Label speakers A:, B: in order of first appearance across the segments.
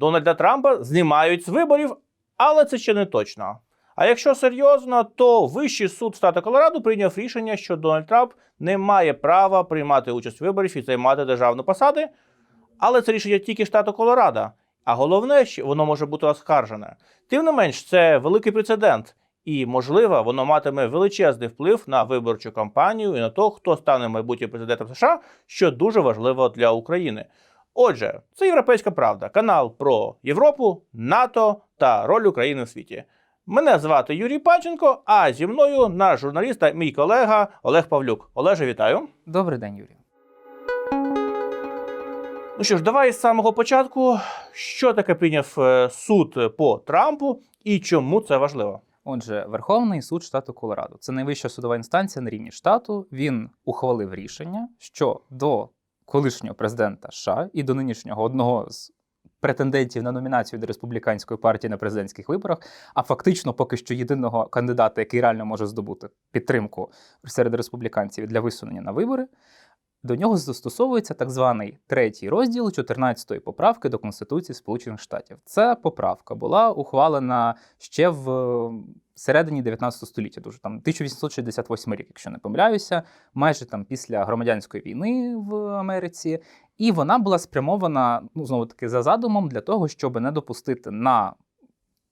A: Дональда Трампа знімають з виборів, але це ще не точно. А якщо серйозно, то Вищий суд штату Колорадо прийняв рішення, що Дональд Трамп не має права приймати участь в виборів і займати державні посади. Але це рішення тільки штату Колорадо. А головне, що воно може бути оскаржене. Тим не менш, це великий прецедент, і, можливо, воно матиме величезний вплив на виборчу кампанію і на те, хто стане майбутнім президентом США, що дуже важливо для України. Отже, це європейська правда, канал про Європу, НАТО та роль України в світі. Мене звати Юрій Панченко, а зі мною наш журналіст та мій колега Олег Павлюк. Олеже, вітаю.
B: Добрий день, Юрій.
A: Ну що ж, давай з самого початку. Що таке прийняв е, суд по Трампу і чому це важливо?
B: Отже, Верховний суд штату Колорадо це найвища судова інстанція на рівні штату. Він ухвалив рішення, що до колишнього президента США і до нинішнього одного з претендентів на номінацію до республіканської партії на президентських виборах, а фактично поки що єдиного кандидата, який реально може здобути підтримку серед республіканців для висунення на вибори. До нього застосовується так званий третій розділ 14-ї поправки до Конституції Сполучених Штатів. Ця поправка була ухвалена ще в середині 19 століття, дуже там 1868 рік, якщо не помиляюся, майже там після громадянської війни в Америці. І вона була спрямована ну знову таки за задумом для того, щоб не допустити на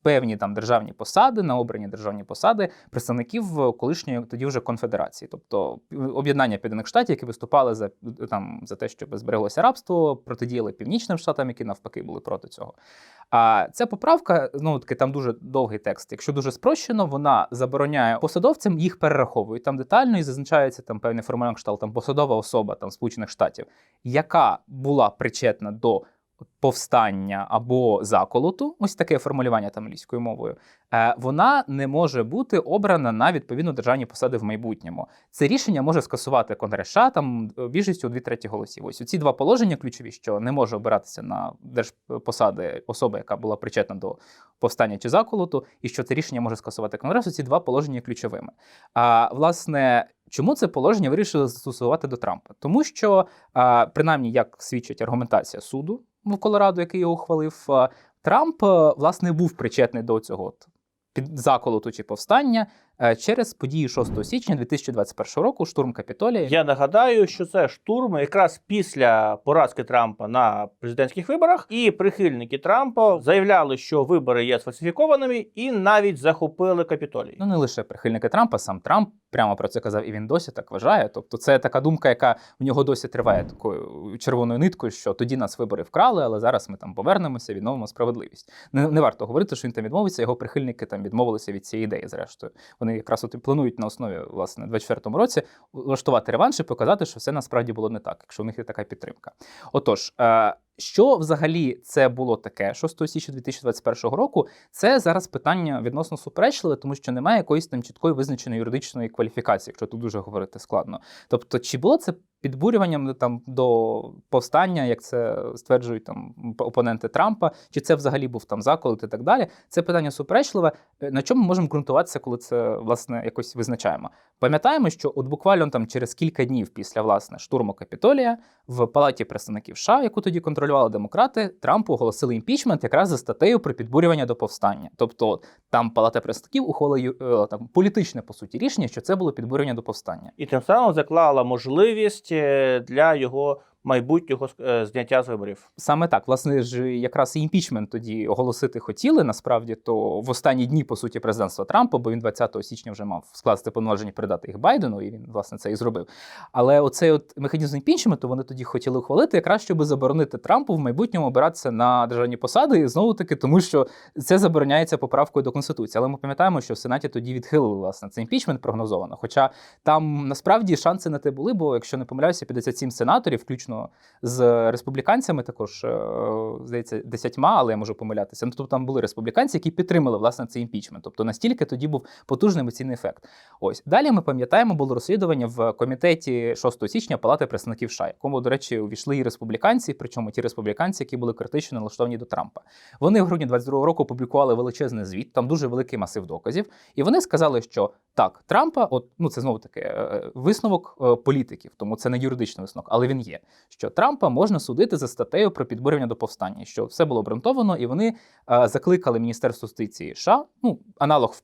B: певні там державні посади, на обрані державні посади представників колишньої тоді вже конфедерації, тобто об'єднання Південних штатів, які виступали за там за те, щоб збереглося рабство, протидіяли північним штатам, які навпаки були проти цього. А ця поправка, ну таки там дуже довгий текст. Якщо дуже спрощено, вона забороняє посадовцям, їх перераховують там детально і зазначається там певний формулянг кшталт, там посадова особа там Сполучених Штатів, яка була причетна до повстання або заколоту, ось таке формулювання там англійською мовою, е, вона не може бути обрана на відповідно державні посади в майбутньому. Це рішення може скасувати Конгрес там е, більшістю у дві треті голосів. Ось ці два положення ключові, що не може обиратися на держпосади особа, яка була причетна до повстання чи заколоту, і що це рішення може скасувати Конгрес. Ці два положення ключовими. А власне. Чому це положення вирішили застосувати до Трампа? Тому що, принаймні, як свідчить аргументація суду Колорадо, який його ухвалив, Трамп власне був причетний до цього от, під заколоту чи повстання. е, через події 6 січня 2021 року, штурм Капітолія.
A: Я нагадаю, що це штурм якраз після поразки Трампа на президентських виборах, і прихильники Трампа заявляли, що вибори є сфальсифікованими, і навіть захопили Капітолій.
B: Ну не лише прихильники Трампа, сам Трамп прямо про це казав, і він досі так вважає. Тобто, це така думка, яка в нього досі триває такою червоною ниткою, що тоді нас вибори вкрали, але зараз ми там повернемося, відновимо справедливість. Не, не варто говорити, що він там відмовиться. Його прихильники там відмовилися від цієї ідеї. Зрештою, вони якраз от і планують на основі власне 24-му році влаштувати реванш і показати, що все насправді було не так, якщо в них є така підтримка. Отож. Е- що взагалі це було таке 6 січня 2021 року? Це зараз питання відносно суперечливе, тому що немає якоїсь там чіткої визначеної юридичної кваліфікації, якщо тут дуже говорити складно. Тобто, чи було це підбурюванням там до повстання, як це стверджують там опоненти Трампа, чи це взагалі був там заколот і так далі? Це питання суперечливе. На чому ми можемо ґрунтуватися, коли це власне якось визначаємо? Пам'ятаємо, що от буквально там через кілька днів після власне штурму Капітолія в палаті представників США, яку тоді контролювали демократи, Трампу оголосили імпічмент якраз за статтею про підбурювання до повстання. Тобто там палата представників ухвалила там політичне по суті рішення, що це було підбурювання до повстання,
A: і тим самим заклала можливість е, для його майбутнього е, зняття з виборів.
B: Саме так, власне ж, якраз і імпічмент тоді оголосити хотіли. Насправді, то в останні дні по суті президентства Трампа, бо він 20 січня вже мав скласти повноваження передати їх Байдену, і він власне це і зробив. Але оцей от механізм імпічменту вони тоді хотіли ухвалити, якраз щоб заборонити Трампу в майбутньому обиратися на державні посади, і знову таки, тому що це забороняється поправкою до конституції. Але ми пам'ятаємо, що в сенаті тоді відхилили власне цей імпічмент прогнозовано. Хоча там насправді шанси на те були, бо якщо не помиляюся, 57 сенаторів, включно з республіканцями, також е, здається, десятьма, але я можу помилятися. Ну тобто там були республіканці, які підтримали власне цей імпічмент. Тобто настільки тоді був потужний емоційний ефект. Ось далі ми пам'ятаємо, було розслідування в комітеті 6 січня Палати представників США, якому, до речі, увійшли і республіканці, причому ті республіканці, які були критично налаштовані до Трампа. Вони в грудні 22-го року опублікували величезний звіт, там дуже великий масив доказів, і вони сказали, що так, Трампа, от ну це знову таки е, висновок е, політиків, тому це не юридичний висновок, але він є що Трампа можна судити за статтею про підбурювання до повстання, що все було обґрунтовано, і вони е, закликали Міністерство юстиції США, ну аналог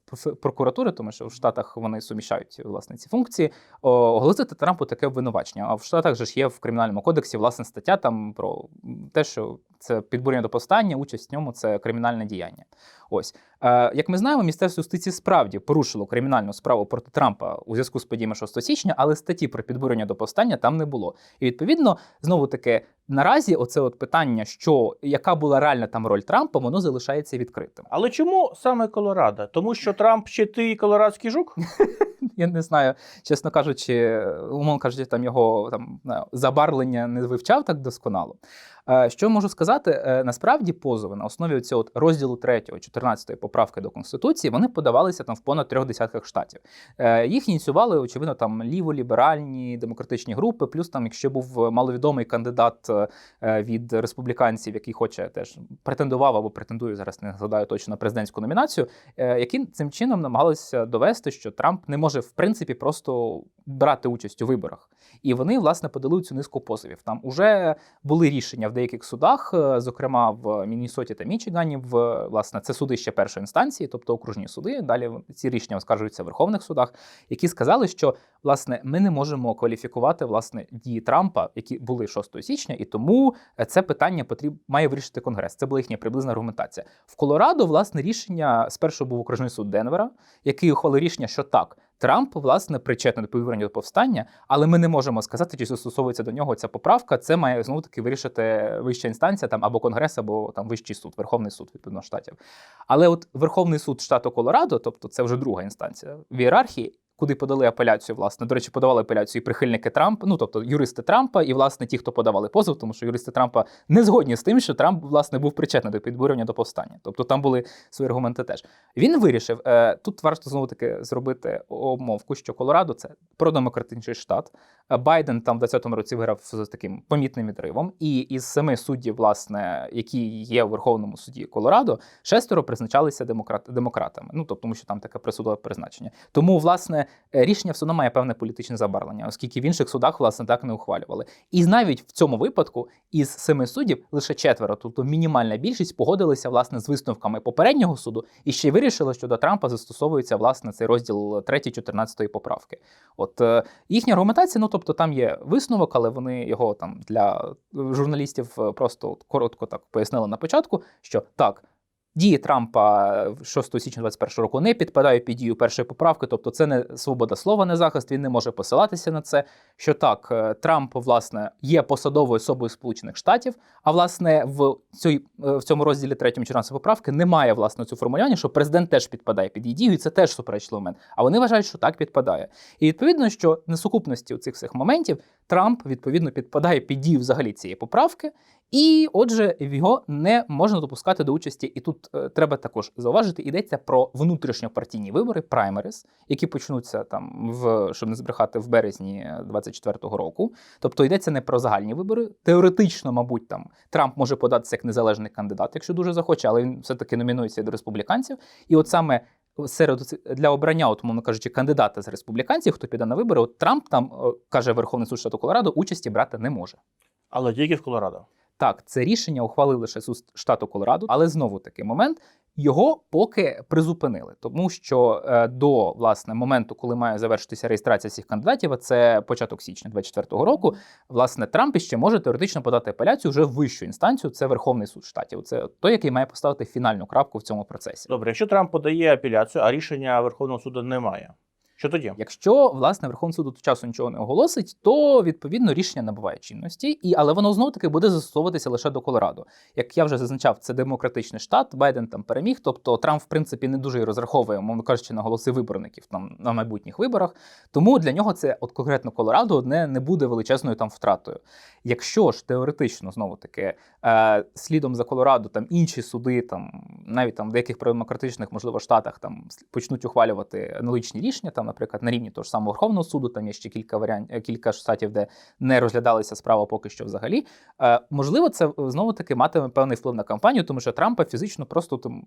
B: прокуратури, тому що в Штатах вони суміщають власне ці функції, оголосити Трампу таке обвинувачення. А в Штатах же ж є в кримінальному кодексі власне стаття там про те, що це підбурення до повстання, участь в ньому це кримінальне діяння. Ось е, як ми знаємо, Міністерство юстиції справді порушило кримінальну справу проти Трампа у зв'язку з подіями 6 січня, але статті про підбурення до повстання там не було. І відповідно, знову таки, наразі оце от питання, що яка була реальна там роль Трампа, воно залишається відкритим.
A: Але чому саме Колорадо? Тому що Трамп ще ти колорадський жук?
B: Я не знаю, чесно кажучи, умовно кажучи, там його там забарвлення не вивчав так досконало. Е, Що можу сказати? Е, Насправді позови на основі цього от розділу 3, 14 поправки до конституції вони подавалися там в понад трьох десятках штатів. Е, Їх ініціювали, очевидно, там ліво-ліберальні демократичні групи. Плюс там, якщо був маловідомий кандидат від республіканців, який хоче теж претендував або претендує зараз, не згадаю точно на президентську номінацію, е, які цим чином намагалися довести, що Трамп не може в принципі просто брати участь у виборах. І вони власне подали цю низку позовів. Там уже були рішення в деяких судах, е, зокрема в Міннесоті та Мічигані. В власне це суди ще першої інстанції, тобто окружні суди. Далі ці рішення оскаржуються в верховних судах, які сказали, що власне ми не можемо кваліфікувати власне дії Трампа, які були 6 січня, і тому е, це питання потріб має вирішити Конгрес. Це була їхня приблизна аргументація. В Колорадо, власне, рішення спершу був окружний суд Денвера, який ухвалив рішення, що так. Трамп, власне, причетний до повірення до повстання, але ми не можемо сказати, чи застосовується до нього ця поправка. Це має знову таки вирішити вища інстанція, там або Конгрес, або там вищий суд, Верховний суд відповідно штатів. Але от Верховний суд штату Колорадо, тобто це вже друга інстанція в ієрархії. Куди подали апеляцію, власне, до речі, подавали апеляцію і прихильники Трампа, ну тобто юристи Трампа, і власне ті, хто подавали позов, тому що юристи Трампа не згодні з тим, що Трамп власне був причетний до підбурювання до повстання. Тобто там були свої аргументи теж. Він вирішив е, тут варто знову таки зробити обмовку, що Колорадо це продемократичний штат. Байден там в 20-му році виграв з таким помітним відривом. І із семи суддів, власне, які є в Верховному суді Колорадо, шестеро призначалися демократ, демократами. Ну тобто, тому що там таке присудове призначення. Тому, власне, рішення все одно має певне політичне забарвлення, оскільки в інших судах власне так не ухвалювали. І навіть в цьому випадку із семи суддів лише четверо, тобто мінімальна більшість, погодилися власне з висновками попереднього суду і ще й вирішили, що до Трампа застосовується власне цей розділ 3 14 поправки. От е, їхня аргументація, ну тобто там є висновок, але вони його там для журналістів е, просто коротко так пояснили на початку, що так. Дії Трампа 6 січня 2021 року не підпадають під дію першої поправки, тобто це не свобода слова, не захист. Він не може посилатися на це. Що так, е, Трамп власне є посадовою особою Сполучених Штатів, а власне в цій е, в цьому розділі 3 14 поправки немає власне цю формулювання, що президент теж підпадає під її дію, і це теж суперечливий момент. А вони вважають, що так підпадає. І відповідно, що на сукупності цих всіх моментів Трамп відповідно підпадає під дію взагалі цієї поправки. І отже, його не можна допускати до участі. І тут е, треба також зауважити, йдеться про внутрішньопартійні вибори, праймерис, які почнуться там в щоб не збрехати в березні 24-го року. Тобто йдеться не про загальні вибори. Теоретично, мабуть, там Трамп може податися як незалежний кандидат, якщо дуже захоче, але він все-таки номінується до республіканців. І от саме серед для обрання, от, мовно кажучи, кандидата з республіканців, хто піде на вибори, от Трамп там е, каже Верховний суд штату Колорадо, участі брати не може.
A: Але тільки в Колорадо.
B: Так, це рішення ухвалив лише суд штату Колорадо, але знову такий момент. Його поки призупинили, тому що е, до власне моменту, коли має завершитися реєстрація цих кандидатів, а це початок січня 24-го року. Власне, Трамп ще може теоретично подати апеляцію вже в вищу інстанцію. Це Верховний суд штатів. Це той, який має поставити фінальну крапку в цьому процесі.
A: Добре, якщо Трамп подає апеляцію, а рішення Верховного суду немає. Що тоді?
B: Якщо власне Верховний суд до часу нічого не оголосить, то відповідно рішення набуває чинності, і але воно знову таки буде застосовуватися лише до Колорадо. Як я вже зазначав, це демократичний штат. Байден там переміг. Тобто Трамп, в принципі, не дуже і розраховує, мовно кажучи, на голоси виборників там на майбутніх виборах. Тому для нього це, от конкретно Колорадо, одне не буде величезною там втратою. Якщо ж теоретично знову таки е, слідом за Колорадо там інші суди там навіть там в деяких продемократичних, можливо, штатах там почнуть ухвалювати аналогічні рішення, там, наприклад, на рівні того ж самого Верховного суду, там є ще кілька варіантів, кілька штатів, де не розглядалися справа поки що взагалі. Е, можливо, це знову таки матиме певний вплив на кампанію, тому що Трампа фізично просто там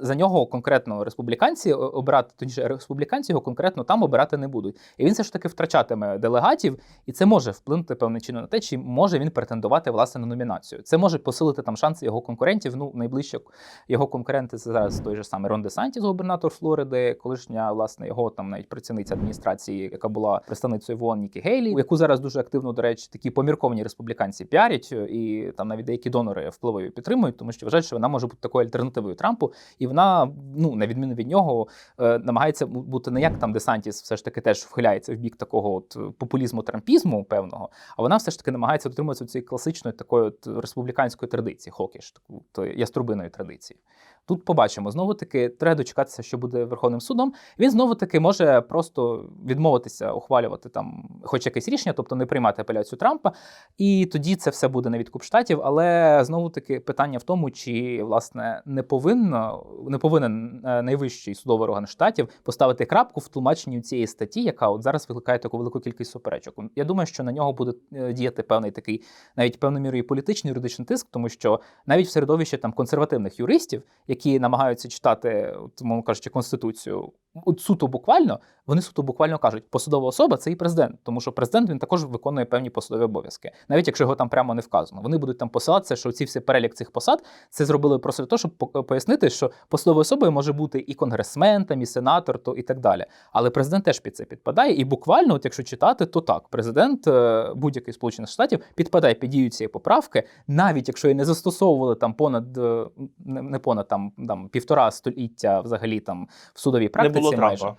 B: за нього конкретно республіканці обирати, точніше, республіканці його конкретно там обирати не будуть. І він все ж таки втрачатиме делегатів, і це може вплинути певним чином на те, чи може він претендувати власне на номінацію. Це може посилити там шанси його конкурентів. Ну, найближче його конкуренти це зараз той же самий Рон Де Сантіс, губернатор Флориди, колишня власне його там навіть працівниця адміністрації, яка була представницею в ООН Нікі Гейлі, яку зараз дуже активно, до речі, такі помірковані республіканці піарять, і там навіть деякі донори впливові підтримують, тому що вважають, що вона може бути такою альтернативою Трампу, і вона, ну на відміну від нього, е, намагається бути не як там Десантіс, все ж таки теж вхиляється в бік такого от популізму трампізму певного, а вона все ж таки намагається дотримуватися цієї класичної такої от республіканської традиції, хокіш, таку то яструбиної традиції. Тут побачимо знову таки, треба дочекатися, що буде Верховним судом. Він знову таки може просто відмовитися ухвалювати там, хоч якесь рішення, тобто не приймати апеляцію Трампа, і тоді це все буде на відкуп штатів. Але знову таки питання в тому, чи власне не повинно не повинен е, найвищий судовий орган штатів поставити крапку в тлумаченні цієї статті, яка от зараз викликає таку велику кількість суперечок. Я думаю, що на нього буде е, діяти певний такий, навіть певною мірою політичний юридичний тиск, тому що навіть в середовищі там консервативних юристів, які намагаються читати, мовно кажучи, конституцію, от суто буквально, вони суто буквально кажуть, посадова особа це і президент, тому що президент він також виконує певні посадові обов'язки, навіть якщо його там прямо не вказано. Вони будуть там посилатися, що ці всі перелік цих посад це зробили просто для того, щоб пояснити, що посадовою особою може бути і конгресмен, і сенатор, то і так далі. Але президент теж під це підпадає. І буквально, от якщо читати, то так, президент е, будь-який сполучених штатів підпадає під дію цієї поправки, навіть якщо і не застосовували там понад е, не понад там, там півтора століття взагалі там в судовій практиці.
A: Було. Трампа.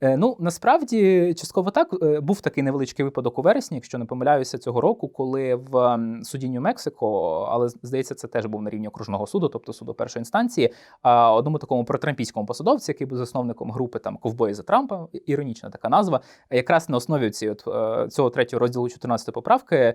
B: Е, Ну насправді частково так Е, був такий невеличкий випадок у вересні, якщо не помиляюся цього року, коли в суді Нью-Мексико, але здається, це теж був на рівні окружного суду, тобто суду першої інстанції, одному такому протрампійському посадовці, який був засновником групи там ковбої за Трампа, іронічна така назва, якраз на основі цієї е, цього третього розділу 14 поправки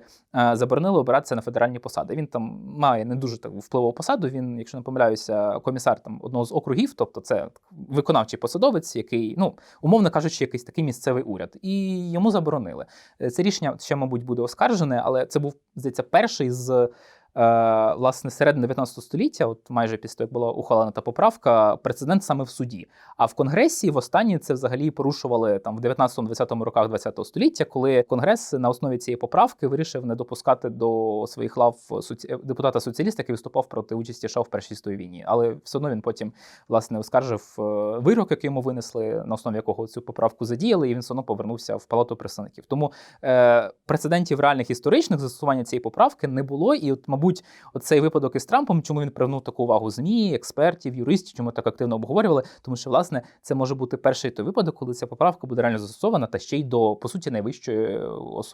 B: заборонили обиратися на федеральні посади. Він там має не дуже таку впливову посаду. Він, якщо не помиляюся, комісар там одного з округів, тобто це виконавчий посадовець, який ну умовно кажучи, якийсь такий місцевий уряд, і йому заборонили. Е, Це рішення ще, мабуть, буде оскаржене, але це був здається перший з. Е, Власне, середини 19 століття, от майже після того, як була ухвалена та поправка, прецедент саме в суді. А в Конгресі в останні це взагалі порушували там в 19-20 роках 20 століття, коли Конгрес на основі цієї поправки вирішив не допускати до своїх лав соці... депутата соціаліста, який виступав проти участі США в першій світовій війні. Але все одно він потім власне оскаржив е, вирок, який йому винесли, на основі якого цю поправку задіяли, і він все одно повернувся в палату представників. Тому е, прецедентів реальних історичних застосування цієї поправки не було. І, от, мабуть, оцей випадок із Трампом, чому він привернув таку увагу ЗМІ, експертів, юристів, чому так активно обговорювали, тому що власне це може бути перший той випадок, коли ця поправка буде реально застосована, та ще й до по суті найвищої е,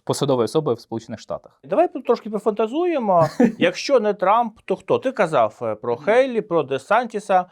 B: посадової особи в Сполучених Штатах.
A: Давай тут трошки пофантазуємо. Якщо не Трамп, то хто? Ти казав е, про Хейлі, про Десантіса.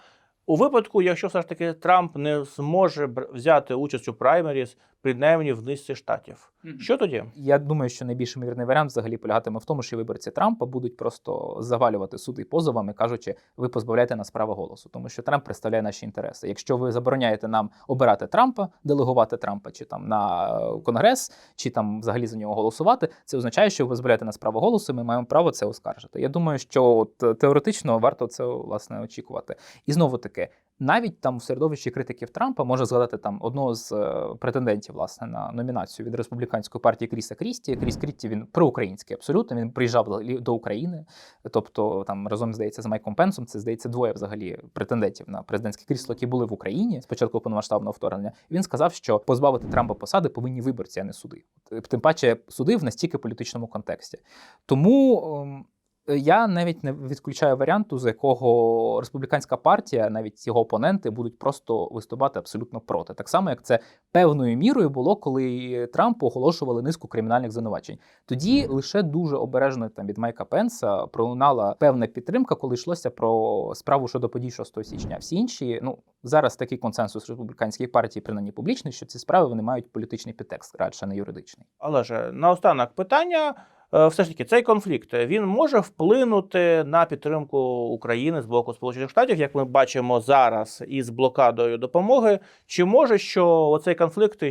A: У випадку, якщо все ж таки Трамп не зможе взяти участь у праймеріс, принаймні в низці штатів. Що тоді?
B: Я думаю, що найбільш ймовірний варіант взагалі полягатиме в тому, що виборці Трампа будуть просто завалювати суди позовами, кажучи, ви позбавляєте нас права голосу, тому що Трамп представляє наші інтереси. Якщо ви забороняєте нам обирати Трампа, делегувати Трампа чи там на е, конгрес, чи там взагалі за нього голосувати, це означає, що ви позбавляєте нас права голосу. і Ми маємо право це оскаржити. Я думаю, що от, е, теоретично варто це власне очікувати. І знову таки. Навіть там в середовищі критиків Трампа може згадати там одного з е, претендентів власне на номінацію від республіканської партії Кріса Крісті. Кріс Крісті він проукраїнський абсолютно. Він приїжджав до- України, тобто там разом здається з Майком Пенсом. Це здається двоє взагалі претендентів на президентське крісло, які були в Україні спочатку повномасштабного вторгнення. Він сказав, що позбавити Трампа посади повинні виборці, а не суди. Тим паче суди в настільки політичному контексті. Тому. Ем, я навіть не відключаю варіанту, з якого республіканська партія, навіть його опоненти, будуть просто виступати абсолютно проти. Так само, як це певною мірою було, коли Трампу оголошували низку кримінальних звинувачень. Тоді лише дуже обережно там від Майка Пенса пролунала певна підтримка, коли йшлося про справу щодо подій 6 січня. Всі інші, ну зараз такий консенсус республіканської партії, принаймні публічний, що ці справи вони мають політичний підтекст, радше не юридичний.
A: Але ж наостанок питання. Е, Все ж таки, цей конфлікт е, він може вплинути на підтримку України з боку Сполучених Штатів, як ми бачимо зараз із блокадою допомоги. Чи може що оцей конфлікт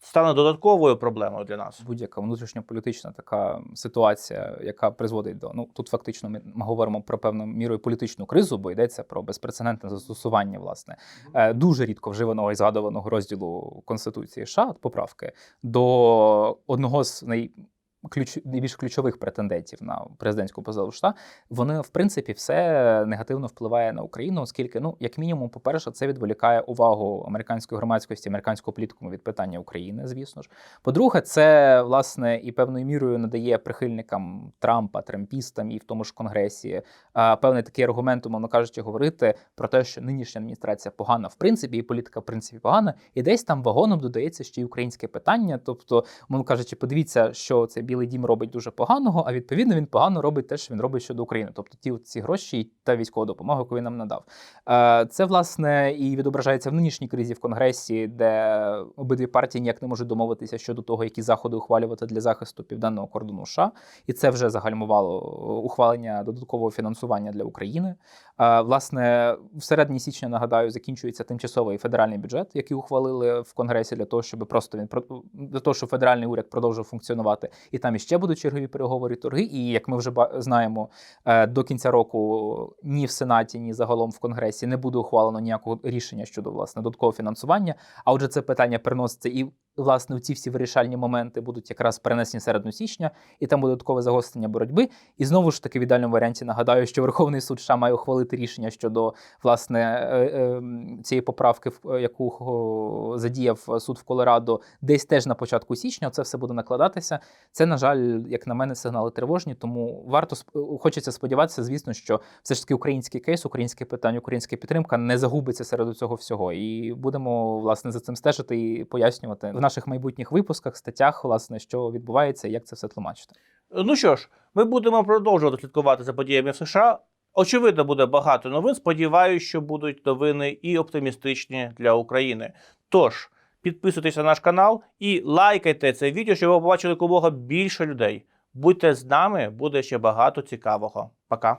A: стане додатковою проблемою для нас?
B: Будь-яка внутрішньополітична така ситуація, яка призводить до ну тут фактично ми, говоримо про певною мірою політичну кризу, бо йдеться про безпрецедентне застосування власне е, дуже рідко вживаного і згадуваного розділу Конституції США поправки до одного з най ключ, найбільш ключових претендентів на президентську посаду США, вони в принципі все негативно впливає на Україну, оскільки, ну як мінімум, по-перше, це відволікає увагу американської громадськості, американського політикуму від питання України, звісно ж. По-друге, це власне і певною мірою надає прихильникам Трампа, трампістам і в тому ж конгресі певний такий аргумент, умовно кажучи, говорити про те, що нинішня адміністрація погана в принципі, і політика в принципі погана, і десь там вагоном додається ще й українське питання. Тобто, умовно кажучи, подивіться, що це Білий Дім робить дуже поганого, а відповідно він погано робить те, що він робить щодо України. Тобто ті ці гроші та військова допомога, яку він нам надав. Е, Це власне і відображається в нинішній кризі в Конгресі, де обидві партії ніяк не можуть домовитися щодо того, які заходи ухвалювати для захисту південного кордону США, і це вже загальмувало ухвалення додаткового фінансування для України. Е, Власне, в середині січня нагадаю, закінчується тимчасовий федеральний бюджет, який ухвалили в Конгресі для того, щоб просто він для того, щоб федеральний уряд продовжив функціонувати, і там іще будуть чергові переговори торги. І як ми вже знаємо, е, до кінця року ні в Сенаті, ні загалом в Конгресі не буде ухвалено ніякого рішення щодо власне додаткового фінансування. А отже, це питання переноситься і власне ці всі вирішальні моменти будуть якраз перенесені середину січня, і там буде додаткове загострення боротьби. І знову ж таки в ідеальному варіанті нагадаю, що Верховний суд США має ухвалити рішення щодо власне е, е, цієї поправки, в- яку задіяв суд в Колорадо, десь теж на початку січня. Це все буде накладатися. Це, на жаль, як на мене, сигнали тривожні. Тому варто хочеться сподіватися, звісно, що все ж таки український кейс, українське питання, українська підтримка не загубиться серед цього всього. І будемо власне за цим стежити і пояснювати наших майбутніх випусках, статтях, власне, що відбувається, і як це все тлумачити.
A: Ну що ж, ми будемо продовжувати слідкувати за подіями в США. Очевидно, буде багато новин. Сподіваюся, що будуть новини і оптимістичні для України. Тож підписуйтесь на наш канал і лайкайте це відео, щоб ви побачили якомога більше людей. Будьте з нами, буде ще багато цікавого. Пока.